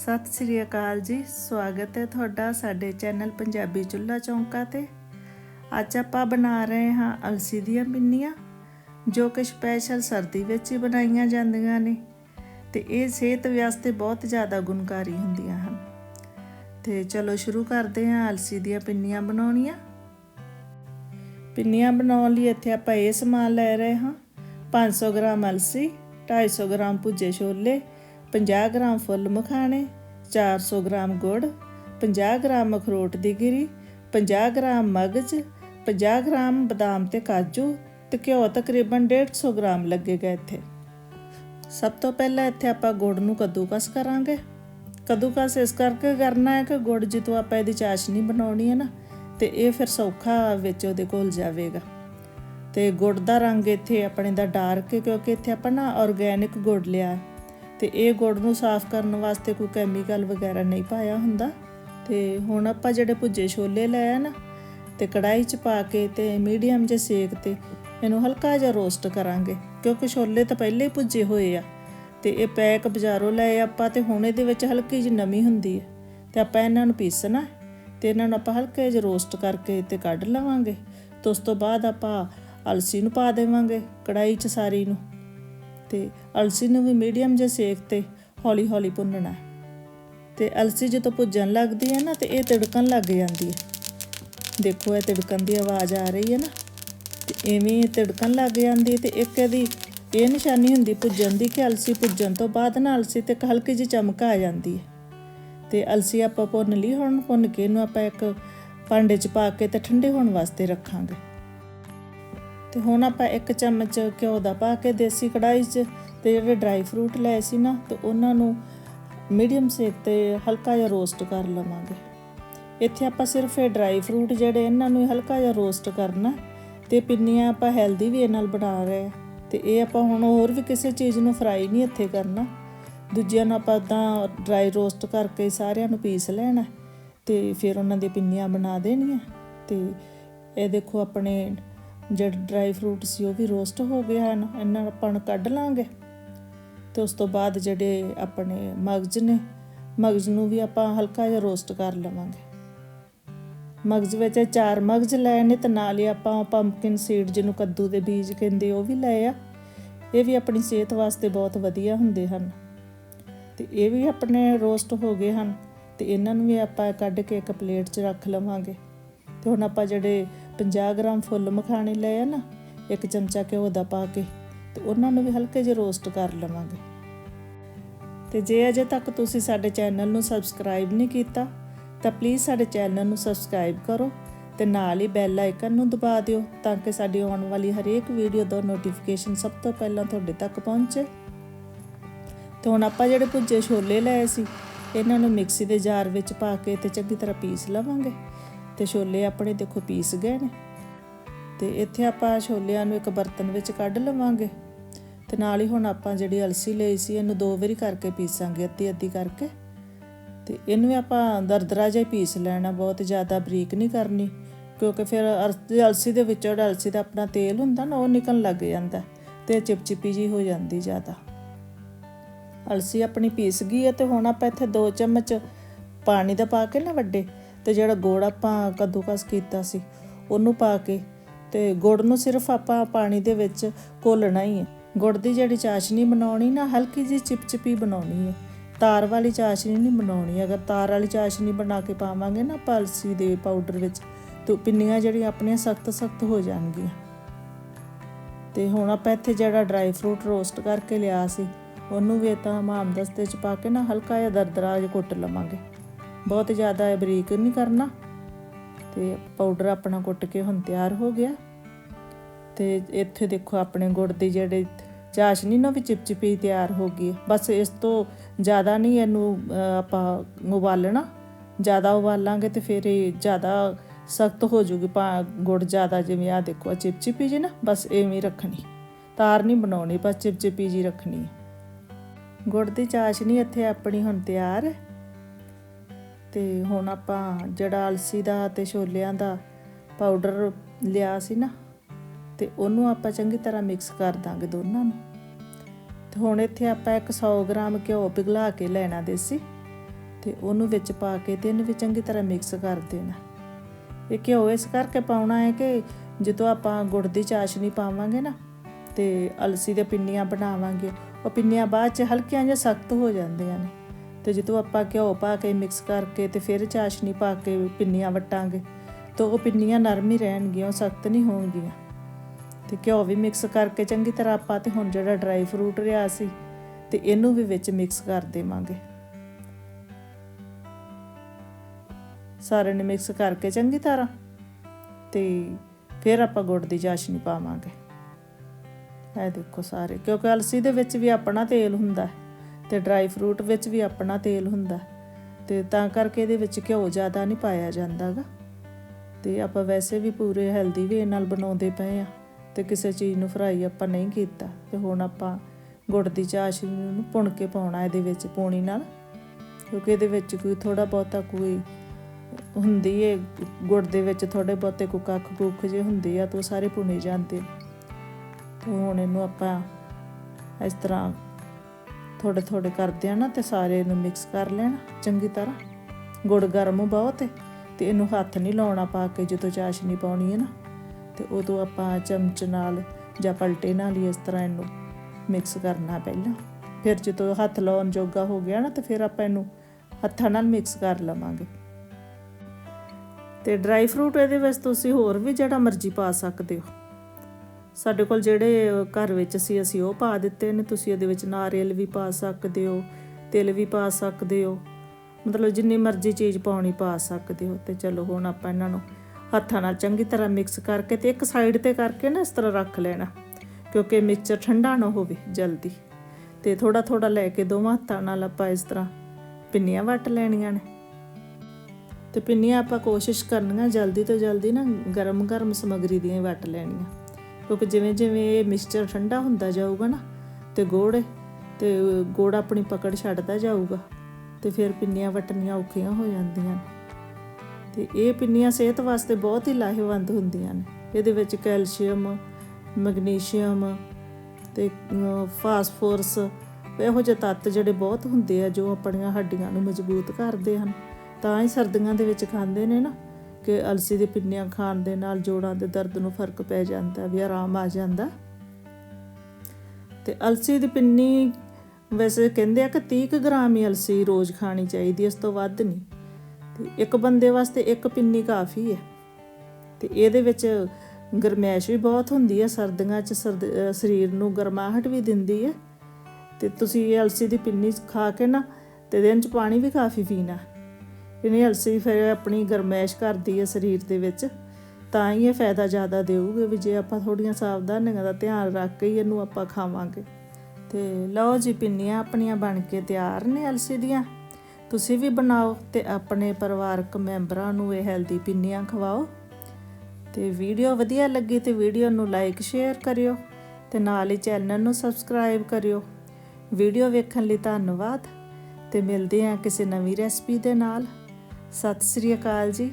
ਸਤਿ ਸ੍ਰੀ ਅਕਾਲ ਜੀ, ਸਵਾਗਤ ਹੈ ਤੁਹਾਡਾ ਸਾਡੇ ਚੈਨਲ ਪੰਜਾਬੀ ਚੁੱਲ੍ਹਾ ਚੌਂਕਾ ਤੇ। ਅੱਜ ਆਪਾਂ ਬਣਾ ਰਹੇ ਹਾਂ ਅਲਸੀ ਦੀਆਂ ਪਿੰਨੀਆਂ, ਜੋ ਕਿ ਸਪੈਸ਼ਲ ਸਰਦੀ ਵਿੱਚ ਹੀ ਬਣਾਈਆਂ ਜਾਂਦੀਆਂ ਨੇ ਤੇ ਇਹ ਸਿਹਤ ਵਾਸਤੇ ਬਹੁਤ ਜ਼ਿਆਦਾ ਗੁਣਕਾਰੀ ਹੁੰਦੀਆਂ ਹਨ। ਤੇ ਚਲੋ ਸ਼ੁਰੂ ਕਰਦੇ ਹਾਂ ਅਲਸੀ ਦੀਆਂ ਪਿੰਨੀਆਂ ਬਣਾਉਣੀਆਂ। ਪਿੰਨੀਆਂ ਬਣਾਉਣ ਲਈ ਇੱਥੇ ਆਪਾਂ ਇਹ ਸਮਾਨ ਲੈ ਰਹੇ ਹਾਂ 500 ਗ੍ਰਾਮ ਅਲਸੀ 250 ਗ੍ਰਾਮ ਭੁੱਜੇ ਛੋਲੇ 50 ਗ੍ਰਾਮ ਫੁੱਲ ਮਖਾਣੇ 400 ਗ੍ਰਾਮ ਗੁੜ 50 ਗ੍ਰਾਮ ਅਖਰੋਟ ਦੀ ਗਿਰੀ 50 ਗ੍ਰਾਮ ਮਗਜ਼ 50 ਗ੍ਰਾਮ ਬਦਾਮ ਤੇ ਕਾਜੂ ਤੇ ਘਿਓ ਤਕਰੀਬਨ 150 ਗ੍ਰਾਮ ਲੱਗੇਗਾ ਇੱਥੇ। ਸਭ ਤੋਂ ਪਹਿਲਾਂ ਇੱਥੇ ਆਪਾਂ ਗੁੜ ਨੂੰ ਕੱਦੂਕਸ ਕਰਾਂਗੇ। ਕੱਦੂਕਸ ਇਸ ਕਰਕੇ ਕਰਨਾ ਹੈ ਕਿ ਗੁੜ ਜਿੱਤੋਂ ਆਪਾਂ ਇਹਦੀ ਚਾਸ਼ਨੀ ਬਣਾਉਣੀ ਹੈ ਨਾ, ਤੇ ਇਹ ਫਿਰ ਸੌਖਾ ਵਿੱਚ ਉਹਦੇ ਕੋਲ ਜਾਵੇਗਾ। ਤੇ ਗੁੜ ਦਾ ਰੰਗ ਇੱਥੇ ਆਪਣੇ ਦਾ ਡਾਰਕ ਕਿਉਂਕਿ ਇੱਥੇ ਆਪਾਂ ਨਾ ਆਰਗੇਨਿਕ ਗੁੜ ਲਿਆ। ਤੇ ਇਹ ਗੁੜ ਨੂੰ ਸਾਫ਼ ਕਰਨ ਵਾਸਤੇ ਕੋਈ ਕੈਮੀਕਲ ਵਗੈਰਾ ਨਹੀਂ ਪਾਇਆ ਹੁੰਦਾ। ਤੇ ਹੁਣ ਆਪਾਂ ਜਿਹੜੇ ਭੁੱਜੇ ਛੋਲੇ ਲਏ ਆ ਨਾ, ਤੇ ਕੜਾਈ 'ਚ ਪਾ ਕੇ ਤੇ ਮੀਡੀਅਮ ਜਿਹੇ ਸੇਕ ਤੇ ਇਹਨੂੰ ਹਲਕਾ ਜਿਹਾ ਰੋਸਟ ਕਰਾਂਗੇ, ਕਿਉਂਕਿ ਛੋਲੇ ਤਾਂ ਪਹਿਲੇ ਹੀ ਭੁੱਜੇ ਹੋਏ ਆ। ਤੇ ਇਹ ਪੈਕ ਬਾਜ਼ਾਰੋਂ ਲਏ ਆਪਾਂ ਤੇ ਹੁਣ ਇਹਦੇ ਵਿੱਚ ਹਲਕੀ ਜਿਹੀ ਨਮੀ ਹੁੰਦੀ ਹੈ ਤੇ ਆਪਾਂ ਇਹਨਾਂ ਨੂੰ ਪੀਸਣਾ, ਤੇ ਇਹਨਾਂ ਨੂੰ ਆਪਾਂ ਹਲਕੇ ਜਿਹੇ ਰੋਸਟ ਕਰਕੇ ਤੇ ਕੱਢ ਲਵਾਂਗੇ। ਤੇ ਉਸ ਤੋਂ ਬਾਅਦ ਆਪਾਂ ਅਲਸੀ ਨੂੰ ਪਾ ਦੇਵਾਂਗੇ ਕੜਾਈ 'ਚ ਸਾਰੀ ਨੂੰ। ਤੇ ਅਲਸੀ ਨੂੰ ਵੀ ਮੀਡੀਅਮ ਜਿਹੇ ਸੇਕ ਤੇ ਹੌਲੀ ਹੌਲੀ ਭੁੰਨਣਾ। ਤੇ ਅਲਸੀ ਜਦੋਂ ਭੁੱਜਣ ਲੱਗਦੀ ਹੈ ਨਾ ਤੇ ਇਹ ਤਿੜਕਣ ਲੱਗ ਜਾਂਦੀ ਹੈ। ਦੇਖੋ ਇਹ ਤਿੜਕਣ ਦੀ ਆਵਾਜ਼ ਆ ਰਹੀ ਹੈ ਨਾ। ਤੇ ਐਵੇਂ ਤਿੜਕਣ ਲੱਗ ਜਾਂਦੀ ਤੇ ਇੱਕ ਇਹਦੀ ਇਹ ਨਿਸ਼ਾਨੀ ਹੁੰਦੀ ਭੁੱਜਣ ਦੀ ਕਿ ਅਲਸੀ ਭੁੱਜਣ ਤੋਂ ਬਾਅਦ ਨਾ ਅਲਸੀ ਤੇ ਇੱਕ ਹਲਕੀ ਜਿਹੀ ਚਮਕ ਆ ਜਾਂਦੀ ਹੈ। ਤੇ ਅਲਸੀ ਆਪਾਂ ਭੁੰਨ ਲਈ, ਹੁਣ ਭੁੰਨ ਕੇ ਇਹਨੂੰ ਆਪਾਂ ਇੱਕ ਭਾਂਡੇ 'ਚ ਪਾ ਕੇ ਤੇ ਠੰਡੇ ਹੋਣ ਵਾਸਤੇ ਰੱਖਾਂਗੇ। ਤੇ ਹੁਣ ਆਪਾਂ ਇੱਕ ਚਮਚ ਘਿਓ ਦਾ ਪਾ ਕੇ ਦੇਸੀ ਕੜਾਈ 'ਚ ਤੇ ਜਿਹੜੇ ਡਰਾਈ ਫਰੂਟ ਲਏ ਸੀ ਨਾ, ਤੇ ਉਹਨਾਂ ਨੂੰ ਮੀਡੀਅਮ ਸੇਕ ਤੇ ਹਲਕਾ ਜਿਹਾ ਰੋਸਟ ਕਰ ਲਵਾਂਗੇ। ਇੱਥੇ ਆਪਾਂ ਸਿਰਫ ਇਹ ਡਰਾਈ ਫਰੂਟ ਜਿਹੜੇ ਇਹਨਾਂ ਨੂੰ ਹਲਕਾ ਜਿਹਾ ਰੋਸਟ ਕਰਨਾ, ਤੇ ਪਿੰਨੀਆਂ ਆਪਾਂ ਹੈਲਦੀ ਵੇ ਨਾਲ ਬਣਾ ਰਹੇ ਆ ਤੇ ਇਹ ਆਪਾਂ ਹੁਣ ਹੋਰ ਵੀ ਕਿਸੇ ਚੀਜ਼ ਨੂੰ ਫਰਾਈ ਨਹੀਂ ਇੱਥੇ ਕਰਨਾ। ਦੂਜਿਆਂ ਨੂੰ ਆਪਾਂ ਤਾਂ ਡਰਾਈ ਰੋਸਟ ਕਰਕੇ ਸਾਰਿਆਂ ਨੂੰ ਪੀਸ ਲੈਣਾ, ਤੇ ਫਿਰ ਉਹਨਾਂ ਦੀ ਪਿੰਨੀਆਂ ਬਣਾ ਦੇਣੀਆਂ। ਤੇ ਇਹ ਦੇਖੋ ਆਪਣੇ ਜਿਹੜੇ ਡਰਾਈ ਫਰੂਟ ਸੀ ਉਹ ਵੀ ਰੋਸਟ ਹੋ ਗਏ ਹਨ, ਇਹਨਾਂ ਆਪਾਂ ਨੂੰ ਕੱਢ ਲਾਂਗੇ। ਤੇ ਉਸ ਤੋਂ ਬਾਅਦ ਜਿਹੜੇ ਆਪਣੇ ਮਗਜ਼ ਨੇ, ਮਗਜ਼ ਨੂੰ ਵੀ ਆਪਾਂ ਹਲਕਾ ਜਿਹਾ ਰੋਸਟ ਕਰ ਲਵਾਂਗੇ। ਮਗਜ਼ ਵਿੱਚ ਚਾਰ ਮਗਜ਼ ਲਏ ਨੇ ਤੇ ਨਾਲ ਹੀ ਆਪਾਂ ਪੰਪਕਿਨ ਸੀਡ ਜਿਹਨੂੰ ਕੱਦੂ ਦੇ ਬੀਜ ਕਹਿੰਦੇ ਉਹ ਵੀ ਲਏ ਆ। ਇਹ ਵੀ ਆਪਣੀ ਸਿਹਤ ਵਾਸਤੇ ਬਹੁਤ ਵਧੀਆ ਹੁੰਦੇ ਹਨ। ਤੇ ਇਹ ਵੀ ਆਪਣੇ ਰੋਸਟ ਹੋ ਗਏ ਹਨ ਤੇ ਇਹਨਾਂ ਨੂੰ ਵੀ ਆਪਾਂ ਕੱਢ ਕੇ ਇੱਕ ਪਲੇਟ 'ਚ ਰੱਖ ਲਵਾਂਗੇ। ਤੇ ਹੁਣ ਆਪਾਂ ਜਿਹੜੇ 50 ਗ੍ਰਾਮ ਫੁੱਲ ਮਖਾਣੇ ਲਏ ਆ ਨਾ ਇੱਕ ਚਮਚਾ ਘਿਓ ਦਾ ਪਾ ਕੇ ਤੇ ਉਹਨਾਂ ਨੂੰ ਵੀ ਹਲਕੇ ਜਿਹੇ ਰੋਸਟ ਕਰ ਲਵਾਂਗੇ। ਤੇ ਜੇ ਅਜੇ ਤੱਕ ਤੁਸੀਂ ਸਾਡੇ ਚੈਨਲ ਨੂੰ ਸਬਸਕ੍ਰਾਈਬ ਨਹੀਂ ਕੀਤਾ, ਤਾਂ ਪਲੀਜ਼ ਸਾਡੇ ਚੈਨਲ ਨੂੰ ਸਬਸਕ੍ਰਾਈਬ ਕਰੋ ਤੇ ਨਾਲ ਹੀ ਬੈਲ ਆਈਕਨ ਨੂੰ ਦਬਾ ਦਿਓ ਤਾਂ ਕਿ ਸਾਡੀ ਆਉਣ ਵਾਲੀ ਹਰੇਕ ਵੀਡੀਓ ਦਾ ਨੋਟੀਫਿਕੇਸ਼ਨ ਸਭ ਤੋਂ ਪਹਿਲਾਂ ਤੁਹਾਡੇ ਤੱਕ ਪਹੁੰਚੇ। ਤੇ ਹੁਣ ਆਪਾਂ ਜਿਹੜੇ ਭੁੱਜੇ ਛੋਲੇ ਲਏ ਸੀ, ਇਹਨਾਂ ਨੂੰ ਮਿਕਸੀ ਦੇ ਜਾਰ ਵਿੱਚ ਪਾ ਕੇ ਤੇ ਚੰਗੀ ਤਰ੍ਹਾਂ ਪੀਸ ਲਵਾਂਗੇ। ਤੇ ਛੋਲੇ ਆਪਣੇ ਦੇਖੋ ਪੀਸ ਗਏ ਨੇ। ਤੇ ਇੱਥੇ ਆਪਾਂ ਛੋਲਿਆਂ ਨੂੰ ਇੱਕ ਬਰਤਨ ਵਿੱਚ ਕੱਢ ਲਵਾਂਗੇ। ਤੇ ਨਾਲ ਹੀ ਹੁਣ ਆਪਾਂ ਜਿਹੜੀ ਅਲਸੀ ਲਈ ਸੀ, ਇਹਨੂੰ ਦੋ ਵਾਰੀ ਕਰਕੇ ਪੀਸਾਂਗੇ ਅੱਧੀ ਅੱਧੀ ਕਰਕੇ। ਤੇ ਇਹਨੂੰ ਆਪਾਂ ਦਰਦਰਾ ਜਿਹਾ ਹੀ ਪੀਸ ਲੈਣਾ, ਬਹੁਤ ਜ਼ਿਆਦਾ ਬਰੀਕ ਨਹੀਂ ਕਰਨੀ। ਕਿਉਂਕਿ ਫਿਰ ਅਲਸੀ- ਅਲਸੀ ਦੇ ਵਿੱਚੋਂ ਜਿਹੜਾ ਅਲਸੀ ਦਾ ਆਪਣਾ ਤੇਲ ਹੁੰਦਾ ਨਾ, ਉਹ ਨਿਕਲਣ ਲੱਗ ਜਾਂਦਾ ਤੇ ਚਿਪਚਿਪੀ ਜੀ ਹੋ ਜਾਂਦੀ ਜ਼ਿਆਦਾ। ਅਲਸੀ ਆਪਣੀ ਪੀਸ ਗਈ ਹੈ ਤੇ ਹੁਣ ਆਪਾਂ ਇੱਥੇ 2 ਚਮਚ ਪਾਣੀ ਦਾ ਪਾ ਕੇ ਨਾ ਵੱਡੇ ਤੇ ਜਿਹੜਾ ਗੁੜ ਆਪਾਂ ਕੱਦੂਕਸ ਕੀਤਾ ਸੀ, ਉਹਨੂੰ ਪਾ ਕੇ ਤੇ ਗੁੜ ਨੂੰ ਸਿਰਫ ਆਪਾਂ ਪਾਣੀ ਦੇ ਵਿੱਚ ਘੋਲਣਾ ਹੀ ਹੈ। ਗੁੜ ਦੀ ਜਿਹੜੀ ਚਾਸ਼ਨੀ ਬਣਾਉਣੀ ਨਾ, ਹਲਕੀ ਜਿਹੀ ਚਿਪਚਿਪੀ ਬਣਾਉਣੀ ਹੈ। ਤਾਰ ਵਾਲੀ ਚਾਸ਼ਨੀ ਨਹੀਂ ਬਣਾਉਣੀ, ਅਗਰ ਤਾਰ ਵਾਲੀ ਚਾਸ਼ਨੀ ਬਣਾ ਕੇ ਪਾਵਾਂਗੇ ਨਾ ਪਲਸੀ ਦੇ ਪਾਊਡਰ ਵਿੱਚ, ਤੇ ਪਿੰਨੀਆਂ ਜਿਹੜੀਆਂ ਆਪਣੀਆਂ ਸਖਤ ਸਖਤ ਹੋ ਜਾਣਗੀਆਂ। ਤੇ ਹੁਣ ਆਪਾਂ ਇੱਥੇ ਜਿਹੜਾ ਡਰਾਈ ਫਰੂਟ ਰੋਸਟ ਕਰਕੇ ਲਿਆ ਸੀ, ਉਹਨੂੰ ਵੀ ਤਾਂ ਹਮਾਮ ਦਸਤੇ ਚ ਪਾ ਕੇ ਨਾ ਹਲਕਾ ਜਿਹਾ ਦਰਦਰਾ ਜਿਹਾ ਕੁੱਟ ਲਵਾਂਗੇ। ਬਹੁਤ ਜ਼ਿਆਦਾ ਇਹ ਬਰੀਕ ਨਹੀਂ ਕਰਨਾ। ਤੇ ਪਾਊਡਰ ਆਪਣਾ ਕੁੱਟ ਕੇ ਹੁਣ ਤਿਆਰ ਹੋ ਗਿਆ। ਤੇ ਇੱਥੇ ਦੇਖੋ ਆਪਣੇ ਗੁੜ ਦੀ ਜਿਹੜੇ ਚਾਸ਼ਨੀ ਨਾ ਵੀ ਚਿਪਚਿਪੀ ਤਿਆਰ ਹੋ ਗਈ। ਬਸ ਇਸ ਤੋਂ ਜ਼ਿਆਦਾ ਨਹੀਂ ਇਹਨੂੰ ਆਪਾਂ ਉਬਾਲਣਾ। ਜ਼ਿਆਦਾ ਉਬਾਲਾਂਗੇ ਤੇ ਫਿਰ ਇਹ ਜ਼ਿਆਦਾ ਸਖਤ ਹੋ ਜੂਗੀ ਪਾ, ਗੁੜ ਜ਼ਿਆਦਾ ਜਿਵੇਂ ਆ ਦੇਖੋ ਚਿਪਚਿਪੀ ਜੀ ਨਾ, ਬਸ ਐਵੇਂ ਰੱਖਣੀ। ਤਾਰ ਨਹੀਂ ਬਣਾਉਣੀ, ਬਸ ਚਿਪਚਿਪੀ ਜੀ ਰੱਖਣੀ। ਗੁੜ ਦੀ ਚਾਸ਼ਨੀ ਇੱਥੇ ਆਪਣੀ ਹੁਣ ਤਿਆਰ ਹੈ। ਤੇ ਹੁਣ ਆਪਾਂ ਜਿਹੜਾ ਅਲਸੀ ਦਾ ਤੇ ਛੋਲਿਆਂ ਦਾ ਪਾਊਡਰ ਲਿਆ ਸੀ ਨਾ, ਤੇ ਉਹਨੂੰ ਆਪਾਂ ਚੰਗੀ ਤਰ੍ਹਾਂ ਮਿਕਸ ਕਰ ਦਾਂਗੇ ਦੋਨਾਂ ਨੂੰ। ਤੇ ਹੁਣ ਇੱਥੇ ਆਪਾਂ ਇੱਕ 100 ਗ੍ਰਾਮ ਘਿਓ ਪਿਘਲਾ ਕੇ ਲੈਣਾ ਦੇਸੀ, ਤੇ ਉਹਨੂੰ ਵਿੱਚ ਪਾ ਕੇ ਤੇ ਇਹਨੂੰ ਵੀ ਚੰਗੀ ਤਰ੍ਹਾਂ ਮਿਕਸ ਕਰ ਦੇਣਾ। ਇਹ ਘਿਓ ਇਸ ਕਰਕੇ ਪਾਉਣਾ ਹੈ ਕਿ ਜਦੋਂ ਆਪਾਂ ਗੁੜ ਦੀ ਚਾਸ਼ਨੀ ਪਾਵਾਂਗੇ ਨਾ, ਤੇ ਅਲਸੀ ਦੇ ਪਿੰਨੀਆਂ ਬਣਾਵਾਂਗੇ, ਉਹ ਪਿੰਨੀਆਂ ਬਾਅਦ ਚ ਹਲਕੀਆਂ ਜਿਹਾ ਸਖਤ ਹੋ ਜਾਂਦੀਆਂ ਨੇ। ਤੇ ਜਦੋਂ ਆਪਾਂ ਘਿਓ ਪਾ ਕੇ ਮਿਕਸ ਕਰਕੇ ਤੇ ਫਿਰ ਚਾਸ਼ਨੀ ਪਾ ਕੇ ਪਿੰਨੀਆਂ ਵਟਾਂਗੇ, ਤਾਂ ਉਹ ਪਿੰਨੀਆਂ ਨਰਮ ਹੀ ਰਹਿਣਗੀਆਂ, ਉਹ ਸਖਤ ਨਹੀਂ ਹੋਣਗੀਆਂ। ਤੇ ਘਿਓ ਵੀ ਮਿਕਸ ਕਰਕੇ ਚੰਗੀ ਤਰ੍ਹਾਂ ਆਪਾਂ ਤੇ ਹੁਣ ਜਿਹੜਾ ਡਰਾਈ ਫਰੂਟ ਰਿਹਾ ਸੀ, ਤੇ ਇਹਨੂੰ ਵੀ ਵਿੱਚ ਮਿਕਸ ਕਰ ਦੇਵਾਂਗੇ। ਸਾਰੇ ਨੇ ਮਿਕਸ ਕਰਕੇ ਚੰਗੀ ਤਰ੍ਹਾਂ, ਤੇ ਫਿਰ ਆਪਾਂ ਗੁੜ ਦੀ ਚਾਸ਼ਨੀ ਪਾਵਾਂਗੇ। ਇਹ ਦੇਖੋ ਸਾਰੇ, ਕਿਉਂਕਿ ਅਲਸੀ ਦੇ ਵਿੱਚ ਵੀ ਆਪਣਾ ਤੇਲ ਹੁੰਦਾ ਹੈ। ਤੇ ਡਰਾਈ ਫਰੂਟ ਵਿੱਚ ਵੀ ਆਪਣਾ ਤੇਲ ਹੁੰਦਾ। ਹੈ ਤੇ ਤਾਂ ਕਰਕੇ ਇਹਦੇ ਵਿੱਚ ਘਿਓ ਜ਼ਿਆਦਾ ਨਹੀਂ ਪਾਇਆ ਜਾਂਦਾਗਾ। ਤੇ ਆਪਾਂ ਵੈਸੇ ਵੀ ਪੂਰੇ ਹੈਲਦੀ ਵੇ ਨਾਲ ਬਣਾਉਂਦੇ ਪਏ ਆ। ਤੇ ਕਿਸੇ ਚੀਜ਼ ਨੂੰ ਫਰਾਈ ਆਪਾਂ ਨਹੀਂ ਕੀਤਾ। ਤੇ ਹੁਣ ਆਪਾਂ ਗੁੜ ਦੀ ਚਾਸ਼ ਨੂੰ ਭੁੰਨ ਕੇ ਪਾਉਣਾ ਇਹਦੇ ਵਿੱਚ ਪੌਣੀ ਨਾਲ। ਕਿਉਂਕਿ ਇਹਦੇ ਵਿੱਚ ਕੋਈ ਥੋੜਾ ਬਹੁਤਾ ਕੋਈ ਹੁੰਦੀ ਏ, ਗੁੜ ਦੇ ਵਿੱਚ ਥੋੜੇ ਬਹੁਤੇ ਕੋ ਕੱਖ ਕੁੱਖ ਜੇ ਹੁੰਦੇ ਆ ਤਾਂ ਉਹ ਸਾਰੇ ਭੁਨੇ ਜਾਂਦੇ ਹੁਣ ਇਹਨੂੰ ਆਪਾਂ ਇਸ ਤਰ੍ਹਾਂ ਥੋੜੇ ਥੋੜੇ ਕਰਦੇ ਆ ਨਾ ਤੇ ਸਾਰੇ ਨੂੰ ਮਿਕਸ ਕਰ ਲੈਣਾ, ਚੰਗੀ ਤਰ੍ਹਾਂ। ਗੁੜ ਗਰਮ ਬਹੁਤ ਹੈ ਤੇ ਇਹਨੂੰ ਹੱਥ ਨਹੀਂ ਲਾਉਣਾ ਪਾ ਕੇ ਜਦੋਂ ਚਾਸ਼ਨੀ ਪਾਉਣੀ ਹੈ ਨਾ, ਤੇ ਉਦੋਂ ਆਪਾਂ ਚਮਚ ਨਾਲ ਜਾਂ ਪਲਟੇ ਨਾਲ ਹੀ ਇਸ ਤਰ੍ਹਾਂ ਇਹਨੂੰ ਮਿਕਸ ਕਰਨਾ ਪਹਿਲਾਂ। ਫਿਰ ਜਦੋਂ ਹੱਥ ਲਾਉਣ ਜੋਗਾ ਹੋ ਗਿਆ ਨਾ, ਤੇ ਫਿਰ ਆਪਾਂ ਇਹਨੂੰ ਹੱਥਾਂ ਨਾਲ ਮਿਕਸ ਕਰ ਲਵਾਂਗੇ। ਤੇ ਡਰਾਈ ਫਰੂਟ ਇਹਦੇ ਵਿੱਚ ਤੁਸੀਂ ਹੋਰ ਵੀ ਜਿਹੜਾ ਮਰਜ਼ੀ ਪਾ ਸਕਦੇ ਹੋ। ਸਾਡੇ ਕੋਲ ਜਿਹੜੇ ਘਰ ਵਿੱਚ ਸੀ, ਅਸੀਂ ਉਹ ਪਾ ਦਿੱਤੇ ਨੇ। ਤੁਸੀਂ ਇਹਦੇ ਵਿੱਚ ਨਾਰੀਅਲ ਵੀ ਪਾ ਸਕਦੇ ਹੋ, ਤਿਲ ਵੀ ਪਾ ਸਕਦੇ ਹੋ। ਮਤਲਬ ਜਿੰਨੀ ਮਰਜ਼ੀ ਚੀਜ਼ ਪਾਉਣੀ ਪਾ ਸਕਦੇ ਹੋ ਤੇ ਚਲੋ ਹੁਣ ਆਪਾਂ ਇਹਨਾਂ ਨੂੰ ਹੱਥਾਂ ਨਾਲ ਚੰਗੀ ਤਰ੍ਹਾਂ ਮਿਕਸ ਕਰਕੇ ਤੇ ਇੱਕ ਸਾਈਡ ਤੇ ਕਰਕੇ ਨਾ ਇਸ ਤਰ੍ਹਾਂ ਰੱਖ ਲੈਣਾ, ਕਿਉਂਕਿ ਮਿਕਸਚਰ ਠੰਡਾ ਨਾ ਹੋਵੇ ਜਲਦੀ। ਤੇ ਥੋੜਾ ਥੋੜਾ ਲੈ ਕੇ ਦੋਵਾਂ ਹੱਥਾਂ ਨਾਲ ਆਪਾਂ ਇਸ ਤਰ੍ਹਾਂ ਪਿੰਨੀਆਂ ਵੱਟ ਲੈਣੀਆਂ ਨੇ। ਤੇ ਪਿੰਨੀਆਂ ਆਪਾਂ ਕੋਸ਼ਿਸ਼ ਕਰਨੀਆਂ ਜਲਦੀ ਤੋਂ ਜਲਦੀ ਨਾ ਗਰਮ ਗਰਮ ਸਮਗਰੀ ਦੀਆਂ ਵੱਟ ਲੈਣੀਆਂ। ਕਿਉਂਕਿ ਜਿਵੇਂ ਜਿਵੇਂ ਇਹ ਮਿਕਸਚਰ ਠੰਡਾ ਹੁੰਦਾ ਜਾਊਗਾ ਨਾ, ਤੇ ਗੋੜ ਤੇ ਗੋੜ ਆਪਣੀ ਪਕੜ ਛੱਡਦਾ ਜਾਊਗਾ, ਤੇ ਫਿਰ ਪਿੰਨੀਆਂ ਵਟਣੀਆਂ ਔਖੀਆਂ ਹੋ ਜਾਂਦੀਆਂ ਨੇ। ਤੇ ਇਹ ਪਿੰਨੀਆਂ ਸਿਹਤ ਵਾਸਤੇ ਬਹੁਤ ਹੀ ਲਾਹੇਵੰਦ ਹੁੰਦੀਆਂ ਨੇ। ਇਹਦੇ ਵਿੱਚ ਕੈਲਸ਼ੀਅਮ, ਮੈਗਨੀਸ਼ੀਅਮ ਤੇ ਫਾਸਫੋਰਸ, ਇਹੋ ਜਿਹੇ ਤੱਤ ਜਿਹੜੇ ਬਹੁਤ ਹੁੰਦੇ ਆ ਜੋ ਆਪਣੀਆਂ ਹੱਡੀਆਂ ਨੂੰ ਮਜ਼ਬੂਤ ਕਰਦੇ ਹਨ। ਤਾਂ ਹੀ ਸਰਦੀਆਂ ਦੇ ਵਿੱਚ ਖਾਂਦੇ ਨੇ ਨਾ। ਕਿ ਅਲਸੀ ਦੀ ਪਿੰਨੀਆਂ ਖਾਣ ਦੇ ਨਾਲ ਜੋੜਾਂ ਦੇ ਦਰਦ ਨੂੰ ਫ਼ਰਕ ਪੈ ਜਾਂਦਾ, ਵੀ ਆਰਾਮ ਆ ਜਾਂਦਾ। ਤੇ ਅਲਸੀ ਦੀ ਪਿੰਨੀ ਵੈਸੇ ਕਹਿੰਦੇ ਆ ਕਿ 30 ਕੁ ਗ੍ਰਾਮ ਹੀ ਅਲਸੀ ਰੋਜ਼ ਖਾਣੀ ਚਾਹੀਦੀ, ਇਸ ਤੋਂ ਵੱਧ ਨਹੀਂ। ਤੇ ਇੱਕ ਬੰਦੇ ਵਾਸਤੇ ਇੱਕ ਪਿੰਨੀ ਕਾਫੀ ਹੈ। ਤੇ ਇਹਦੇ ਵਿੱਚ ਗਰਮੈਸ਼ ਵੀ ਬਹੁਤ ਹੁੰਦੀ ਹੈ, ਸਰਦੀਆਂ 'ਚ ਸਰਦ- ਸਰੀਰ ਨੂੰ ਗਰਮਾਹਟ ਵੀ ਦਿੰਦੀ ਹੈ। ਤੇ ਤੁਸੀਂ ਇਹ ਅਲਸੀ ਦੀ ਪਿੰਨੀ ਖਾ ਕੇ ਨਾ, ਤੇ ਦਿਨ 'ਚ ਪਾਣੀ ਵੀ ਕਾਫੀ ਪੀਣਾ। ਇਹਨੇ ਅਲਸੀ ਫਿਰ ਆਪਣੀ ਗਰਮੈਸ਼ ਕਰਦੀ ਹੈ ਸਰੀਰ ਦੇ ਵਿੱਚ, ਤਾਂ ਹੀ ਇਹ ਫਾਇਦਾ ਜ਼ਿਆਦਾ ਦੇਊਗੇ ਵੀ ਜੇ ਆਪਾਂ ਥੋੜੀਆਂ ਸਾਵਧਾਨੀਆਂ ਦਾ ਧਿਆਨ ਰੱਖ ਕੇ ਹੀ ਇਹਨੂੰ ਆਪਾਂ ਖਾਵਾਂਗੇ। ਤੇ ਲਓ ਜੀ ਪਿੰਨੀਆਂ ਆਪਣੀਆਂ ਬਣ ਕੇ ਤਿਆਰ ਨੇ ਅਲਸੀ ਦੀਆਂ। ਤੁਸੀਂ ਵੀ ਬਣਾਓ ਤੇ ਆਪਣੇ ਪਰਿਵਾਰਕ ਮੈਂਬਰਾਂ ਨੂੰ ਇਹ ਹੈਲਦੀ ਪਿੰਨੀਆਂ ਖਵਾਓ। ਤੇ ਵੀਡੀਓ ਵਧੀਆ ਲੱਗੀ ਤੇ ਵੀਡੀਓ ਨੂੰ ਲਾਈਕ, ਸ਼ੇਅਰ ਕਰਿਓ ਤੇ ਨਾਲ ਹੀ ਚੈਨਲ ਨੂੰ ਸਬਸਕ੍ਰਾਈਬ ਕਰਿਓ। ਵੀਡੀਓ ਵੇਖਣ ਲਈ ਧੰਨਵਾਦ ਤੇ ਮਿਲਦੇ ਹਾਂ ਕਿਸੇ ਨਵੀਂ ਰੈਸਪੀ ਦੇ ਨਾਲ। ਸਤਿ ਸ੍ਰੀ ਅਕਾਲ ਜੀ।